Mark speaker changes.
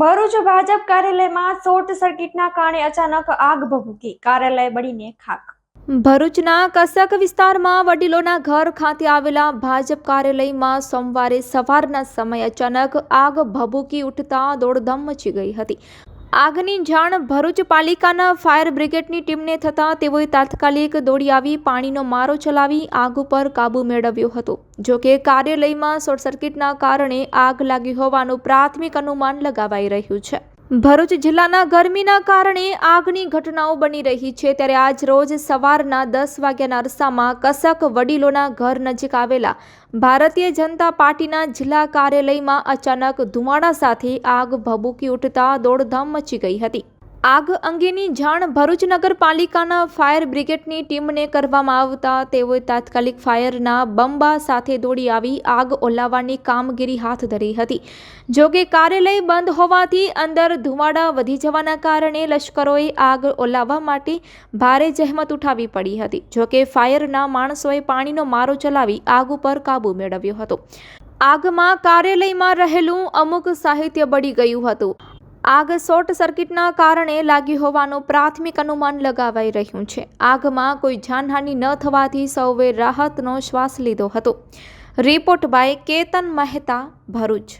Speaker 1: ભરૂચ ભાજપ કાર્યાલયમાં શોર્ટ સર્કિટના કારણે અચાનક આગ ભભૂકી. કાર્યાલય બળીને ખાક. ભરૂચના કસક વિસ્તારમાં વડીલોના ઘર ખાતે આવેલા ભાજપ કાર્યાલયમાં સોમવારે સવારના સમયે અચાનક આગ ભભૂકી ઉઠતા દોડધામ મચી ગઈ હતી. આગની જાણ ભરૂચ પાલિકાના ફાયર બ્રિગેડની ટીમને થતાં તેઓએ તાત્કાલિક દોડી આવી પાણીનો મારો ચલાવી આગ ઉપર કાબૂ મેળવ્યો હતો. જો કે કાર્યાલયમાં શોર્ટ સર્કિટના કારણે આગ લાગી હોવાનું પ્રાથમિક અનુમાન લગાવાઈ રહ્યું છે. ભરૂચ જિલ્લાના ગરમીના કારણે આગની ઘટનાઓ બની રહી છે ત્યારે આજ રોજ સવારના દસ વાગ્યાના અરસામાં કસક વડીલોના ઘર નજીક આવેલા ભારતીય જનતા પાર્ટીના જિલ્લા કાર્યાલયમાં અચાનક ધુમાડા સાથે આગ ભભૂકી ઉઠતા દોડધામ મચી ગઈ હતી. આગ અંગેની જાણ ભરૂચ નગરપાલિકાના ફાયર બ્રિગેડની ટીમને કરવામાં આવતા તેઓએ તાત્કાલિક ફાયરના બંબા સાથે દોડી આવી આગ ઓલાવવાની કામગીરી હાથ ધરી હતી. જો કે કાર્યાલય બંધ હોવાથી અંદર ધુમાડા વધી જવાના કારણે લશ્કરોએ આગ ઓલાવવા માટે ભારે જહેમત ઉઠાવી પડી હતી. જોકે ફાયરના માણસોએ પાણીનો મારો ચલાવી આગ ઉપર કાબૂ મેળવ્યો હતો. આગમાં કાર્યાલયમાં રહેલું અમુક સાહિત્ય બળી ગયું હતું. આગ શોર્ટ સર્કિટના કારણે લાગી હોવાનું પ્રાથમિક અનુમાન લગાવાઈ રહ્યું છે. આગમાં કોઈ જાનહાનિ ન થવાથી સૌએ રાહતનો શ્વાસ લીધો હતો. Report by Ketan Mehta, Bharuch.